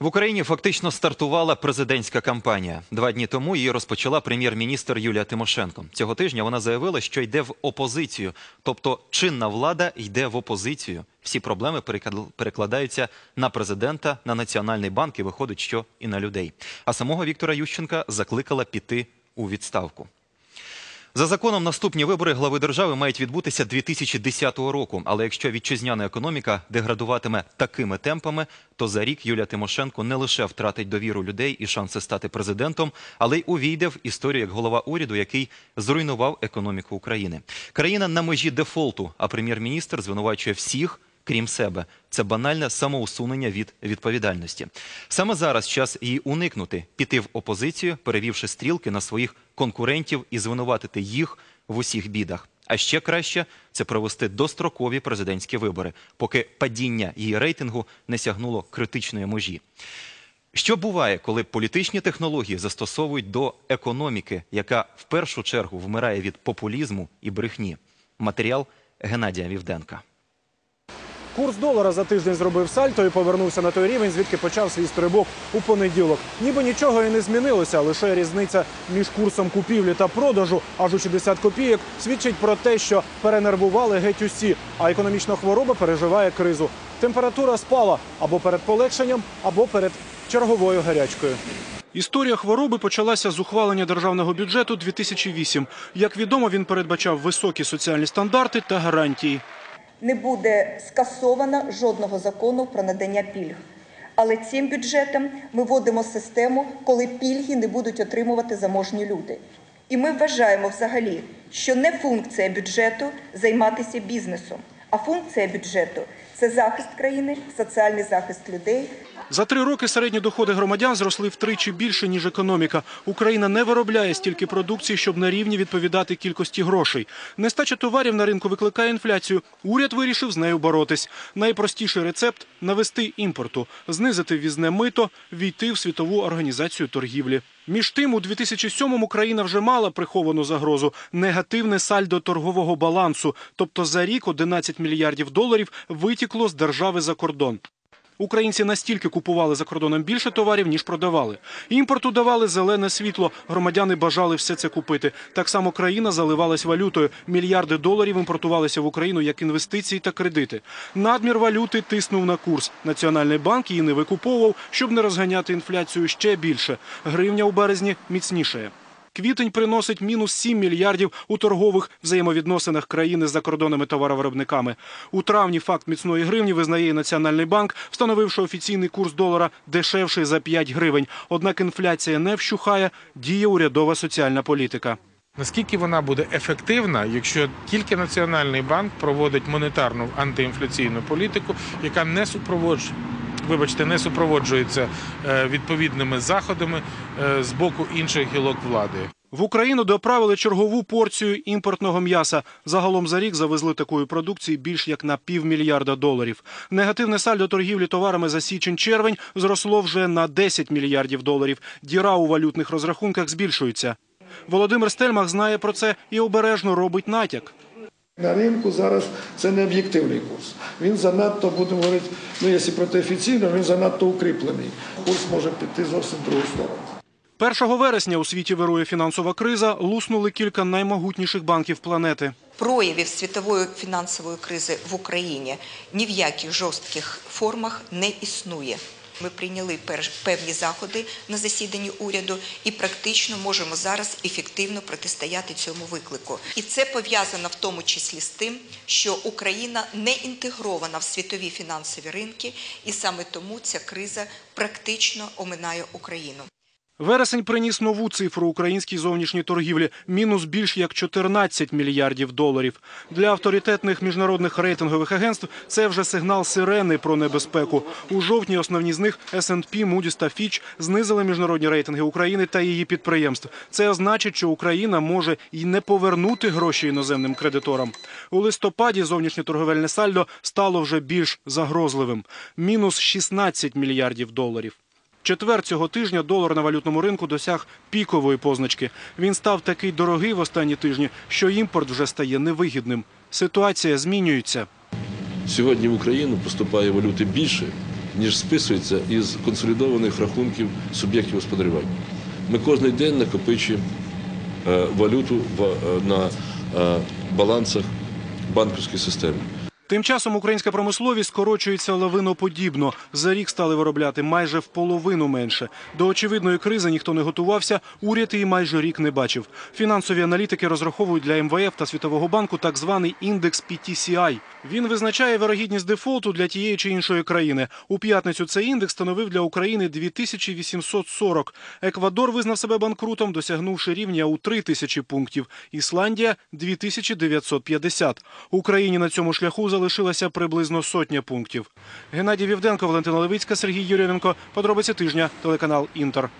В Україні фактично стартувала президентська кампанія. Два дні тому її розпочала прем'єр-міністр Юлія Тимошенко. Цього тижня вона заявила, що йде в опозицію, тобто чинна влада йде в опозицію. Всі проблеми перекладаються на президента, на національний банк і виходить, що і на людей. А самого Віктора Ющенка закликала піти у відставку. За законом наступні вибори глави держави мають відбутися 2010 року. Але якщо вітчизняна економіка деградуватиме такими темпами, то за рік Юлія Тимошенко не лише втратить довіру людей і шанси стати президентом, але й увійде в історію як голова уряду, який зруйнував економіку України. Країна на межі дефолту, а прем'єр-міністр звинувачує всіх. Крім себе, це банальне самоусунення від відповідальності. Саме зараз час її уникнути, піти в опозицію, перевівши стрілки на своїх конкурентів і звинуватити їх в усіх бідах. А ще краще це провести дострокові президентські вибори, поки падіння її рейтингу не сягнуло критичної межі. Що буває, коли політичні технології застосовують до економіки, яка в першу чергу вмирає від популізму і брехні? Матеріал Геннадія Вівденка. Курс долара за тиждень зробив сальто і повернувся на той рівень, звідки почав свій стрибок у понеділок. Ніби нічого і не змінилося, лише різниця між курсом купівлі та продажу аж у 60 копійок свідчить про те, що перенервували геть усі, а економічна хвороба переживає кризу. Температура спала або перед полегшенням, або перед черговою гарячкою. Історія хвороби почалася з ухвалення державного бюджету 2008. Як відомо, він передбачав високі соціальні стандарти та гарантії. Не буде скасовано жодного закону про надання пільг. Але цим бюджетом ми вводимо систему, коли пільги не будуть отримувати заможні люди. І ми вважаємо взагалі, що не функція бюджету займатися бізнесом, а функція бюджету це захист країни, соціальний захист людей, За три роки середні доходи громадян зросли втричі більше, ніж економіка. Україна не виробляє стільки продукції, щоб на рівні відповідати кількості грошей. Нестача товарів на ринку викликає інфляцію. Уряд вирішив з нею боротись. Найпростіший рецепт навести імпорту, знизити ввізне мито, війти в світову організацію торгівлі. Між тим, у 2007-му країна вже мала приховану загрозу негативне сальдо торгового балансу. Тобто за рік 11 мільярдів доларів витікло з держави за кордон. Українці настільки купували за кордоном більше товарів, ніж продавали. Імпорту давали зелене світло. Громадяни бажали все це купити. Так само країна заливалась валютою. Мільярди доларів імпортувалися в Україну як інвестиції та кредити. Надмір валюти тиснув на курс. Національний банк її не викуповував, щоб не розганяти інфляцію ще більше. Гривня у березні міцнішає. Квітень приносить мінус 7 мільярдів у торгових взаємовідносинах країни з закордонними товаровиробниками. У травні факт міцної гривні визнає і Національний банк, встановивши офіційний курс долара дешевший за 5 гривень. Однак інфляція не вщухає, діє урядова соціальна політика. Наскільки вона буде ефективна, якщо тільки Національний банк проводить монетарну антиінфляційну політику, яка не супроводжує. Вибачте, не супроводжується е, відповідними заходами е, з боку інших гілок влади. В Україну доправили чергову порцію імпортного м'яса. Загалом за рік завезли такої продукції більш як на півмільярда доларів. Негативне сальдо торгівлі товарами за січень-червень зросло вже на 10 мільярдів доларів. Діра у валютних розрахунках збільшується. Володимир Стельмах знає про це і обережно робить натяк. На ринку зараз це не об'єктивний курс. Він занадто, будемо говорити, ну якщо проти офіційно, він занадто укріплений. Курс може піти зовсім в другу сторону. 1 вересня у світі вирує фінансова криза. Луснули кілька наймогутніших банків планети. Проявів світової фінансової кризи в Україні ні в яких жорстких формах не існує. Ми прийняли певні заходи на засіданні уряду і практично можемо зараз ефективно протистояти цьому виклику. І це пов'язано в тому числі з тим, що Україна не інтегрована в світові фінансові ринки, і саме тому ця криза практично оминає Україну. Вересень приніс нову цифру українській зовнішній торгівлі – мінус більш як 14 мільярдів доларів. Для авторитетних міжнародних рейтингових агентств це вже сигнал сирени про небезпеку. У жовтні основні з них S&P, Moody's та Fitch знизили міжнародні рейтинги України та її підприємств. Це означить, що Україна може і не повернути гроші іноземним кредиторам. У листопаді зовнішнє торговельне сальдо стало вже більш загрозливим – мінус 16 мільярдів доларів. Четвер цього тижня долар на валютному ринку досяг пікової позначки. Він став такий дорогий в останні тижні, що імпорт вже стає невигідним. Ситуація змінюється. Сьогодні в Україну поступає валюти більше, ніж списується із консолідованих рахунків суб'єктів господарювання. Ми кожен день накопичуємо е, валюту е, на е, балансах банківської системи. Тим часом українська промисловість скорочується лавиноподібно. За рік стали виробляти майже в половину менше. До очевидної кризи ніхто не готувався, уряд її майже рік не бачив. Фінансові аналітики розраховують для МВФ та Світового банку так званий індекс PTCI. Він визначає вирогідність дефолту для тієї чи іншої країни. У п'ятницю цей індекс становив для України 2840. Еквадор визнав себе банкрутом, досягнувши рівня у 3000 пунктів. Ісландія – 2950. Україні на цьому шляху залишилася приблизно сотня пунктів. Геннадій Вівденко, Валентина Левицька, Сергій Юрєвенко. Подробиці тижня. Телеканал Інтер.